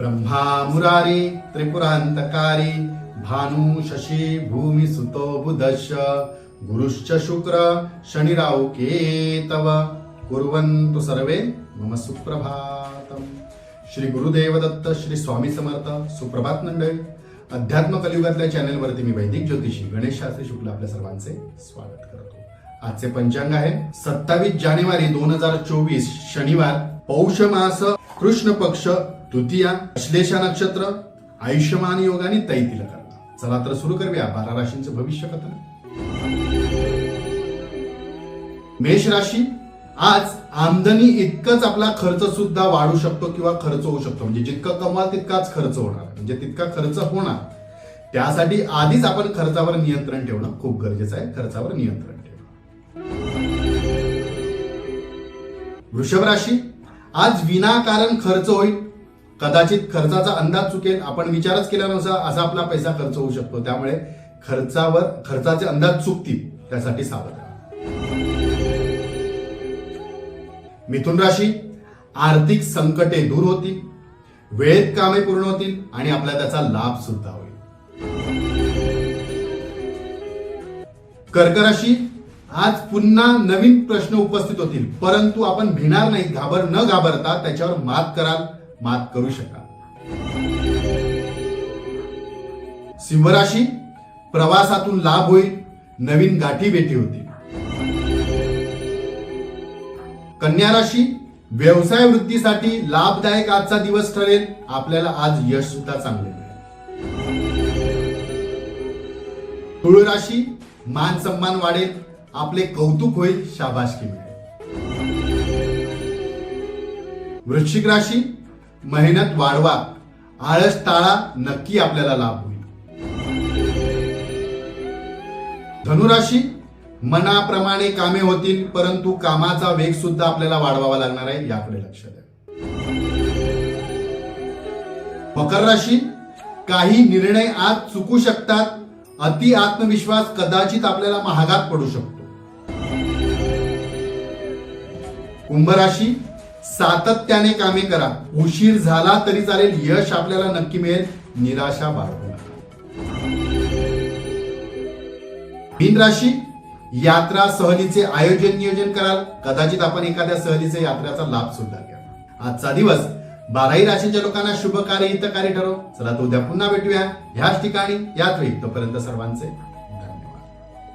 ब्रह्मामुरारि भानु शशि भूमिसुतो बुधश्च गुरुश्च शुक्र शनिराौके कुर्वन्तु सर्वे मम सुप्रभातम श्री गुरुदेव दत्त श्री स्वामी समर्थ सुप्रभात मंडळी। अध्यात्म कलियुगातल्या चॅनेलवरती मी वैदिक ज्योतिषी गणेश शास्त्री शुक्ल आपल्या सर्वांचे स्वागत करतो. आजचे पंचांग आहे सत्तावीस जानेवारी दोन हजार चोवीस शनिवार पौष मास कृष्ण पक्ष तृतीया श्लेषा नक्षत्र आयुष्यमान योग आणि तैतील करता चला तर सुरू करूया बारा राशींचं भविष्य कथन. मेष राशी आज आमदनी इतकंच आपला खर्च सुद्धा वाढू शकतो किंवा खर्च होऊ शकतो. म्हणजे जितकं कमवाल तितकाच खर्च होणार. म्हणजे तितका खर्च होणार. त्यासाठी आधीच आपण खर्चावर नियंत्रण ठेवणं खूप गरजेचं आहे. खर्चावर नियंत्रण ठेवणं. वृषभ राशी आज विनाकारण खर्च होईल. कदाचित खर्चाचा अंदाज चुकेल. आपण विचारच केला असा आपला पैसा खर्च होऊ शकतो. त्यामुळे खर्चावर खर्चाचे अंदाज चुकतील. त्यासाठी सावध मिथुन राशी आर्थिक संकटे दूर होतील वेळेत कामे पूर्ण होतील आणि आपला त्याचा लाभ सुद्धा होईल. कर्क राशी आज पुन्हा नवीन प्रश्न उपस्थित होतील परंतु आपण भिणार नाही घाबर न घाबरता त्याच्यावर मात कराल मात करू शकाल. सिंहराशी प्रवासातून लाभ होईल नवीन गाठी भेटी होतील. कन्या राशी व्यवसाय वृद्धीसाठी लाभदायक आजचा दिवस ठरेल. आपल्याला आज यश सुद्धा चांगले मिळेल. तुळ राशी मान सन्मान वाढेल. आपले कौतुक होईल. शाबासकी मिळेल. वृश्चिक राशी मेहनत वाढवा. आळस टाळा. नक्की आपल्याला लाभ होईल. धनुराशी मनाप्रमाणे कामे होतील परंतु कामाचा वेग सुद्धा आपल्याला वाढवावा लागणार आहे याकडे लक्ष द्या. मकर राशी काही निर्णय आज चुकू शकतात अति आत्मविश्वास कदाचित आपल्याला महागात पडू शकतो. कुंभ राशी सातत्याने कामे करा उशीर झाला तरी चालेल यश आपल्याला नक्की मिळेल निराशा बाळगू नका. मीन राशी यात्रा सहलीचे आयोजन नियोजन कराल. कदाचित आपण एखाद्या सहलीचे यात्रेचा लाभ सुद्धा घ्या आजचा दिवस बाराही राशीच्या लोकांना शुभ कार्य हितकारी ठरव चला तो उद्या पुन्हा भेटूया. ह्याच ठिकाणी याच वेळी. तोपर्यंत सर्वांचे